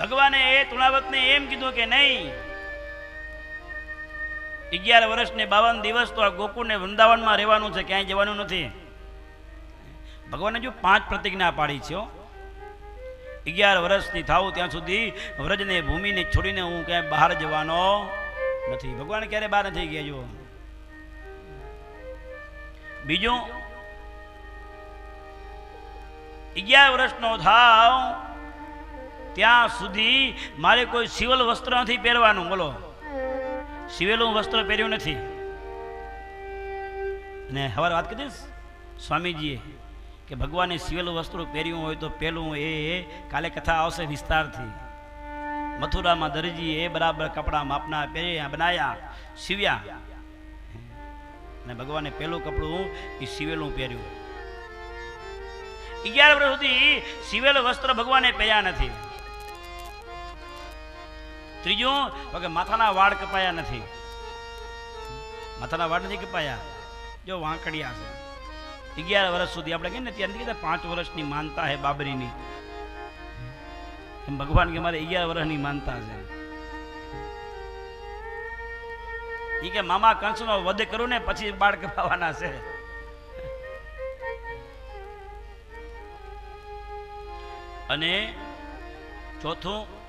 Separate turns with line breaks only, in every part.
ભગવાને એ તુણાવતને એમ કીધું કે નહીં. અગિયાર વર્ષ ને બાવન દિવસ તો આ ગોકુળને વૃંદાવનમાં રહેવાનું છે, ક્યાંય જવાનું નથી. ભગવાને જો પાંચ પ્રતિજ્ઞા પાડી છે. અગિયાર વર્ષની થાવ ત્યાં સુધી વ્રજને, ભૂમિને છોડીને હું ક્યાંય બહાર જવાનો નથી. ભગવાન ક્યારે બહાર નથી ગયા જો બીજું, અગિયાર વર્ષનો થાવ ત્યાં સુધી મારે કોઈ સિવલ વસ્ત્ર નથી પહેરવાનું, બોલો. સિવેલું વસ્ત્ર પહેર્યું નથી. ને હવે વાત કરી સ્વામીજીએ કે ભગવાને સિવેલું વસ્ત્ર પહેર્યું હોય તો પહેલું એ કાલે કથા આવશે વિસ્તારથી. મથુરામાં દરજીએ એ બરાબર કપડાં માપના પહેર્યા, બનાયા, સીવ્યા. અને ભગવાને પહેલું કપડું એ સિવેલું પહેર્યું. અગિયાર વર્ષ સુધી સિવેલ વસ્ત્ર ભગવાને પહેર્યા નથી. ત્રીજું કે માથાના વાળ કપાયા નથી. માથાના વાળ નથી કપાયા. જો વાંકડિયા છે. અગિયાર વર્ષ સુધી આપણે કહીએ ને, ત્યાં કીધા પાંચ વર્ષની માનતા હે બાબરીની. એમ ભગવાન કે મારે અગિયાર વર્ષની માનતા છે. એ કે મામા કંસનો વધ કરું ને, પછી બાળ કપાવાના છે. અને ચોથું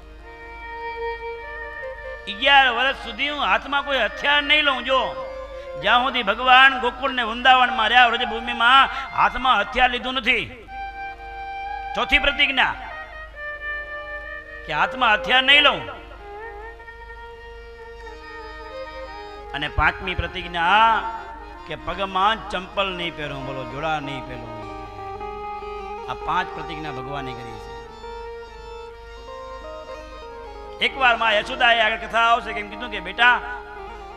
અગિયાર વર્ષ સુધી હું હાથમાં કોઈ હથિયાર નહીં લઉં, જો. જ્યાં સુધી ભગવાન ગોકુળ ને વૃંદાવનમાં રહ્યા, વ્રજભૂમિમાં હાથમાં હથિયાર લીધું નથી. ચોથી પ્રતિજ્ઞા, કે હાથમાં હથિયાર નહીં લઉં. અને પાંચમી પ્રતિજ્ઞા, કે પગમાં ચંપલ નહીં પહેરું, બોલો, જોડા નહીં પહેરું. આ પાંચ પ્રતિજ્ઞા ભગવાને કરી છે. એકવારમાં યશોદાએ આગળ કથા આવશે કેમ કીધું કે, બેટા,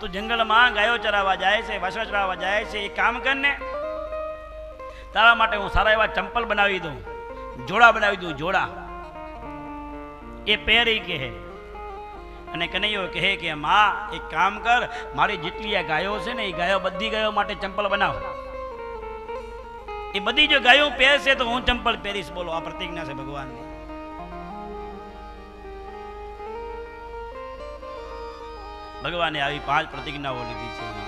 તું જંગલમાં ગાયો ચરાવવા જાય છે વાસવા ચરાવવા જાય છે એ કામ કર ને. તારા માટે હું સારા એવા ચંપલ બનાવી દઉં, જોડા બનાવી દઉં, જોડા. એ પહેરી કહે અને કનૈયો કહે કે, માં, એક કામ કર, મારી જેટલી આ ગાયો છે ને, એ ગાયો બધી ગાયો માટે ચંપલ બનાવ. એ બધી જો ગાયો પહેરશે તો હું ચંપલ પહેરીશ, બોલો, આ પ્રતિજ્ઞા છે ભગવાનની. ભગવાને આવી પાંચ પ્રતિજ્ઞાઓ લીધી છે.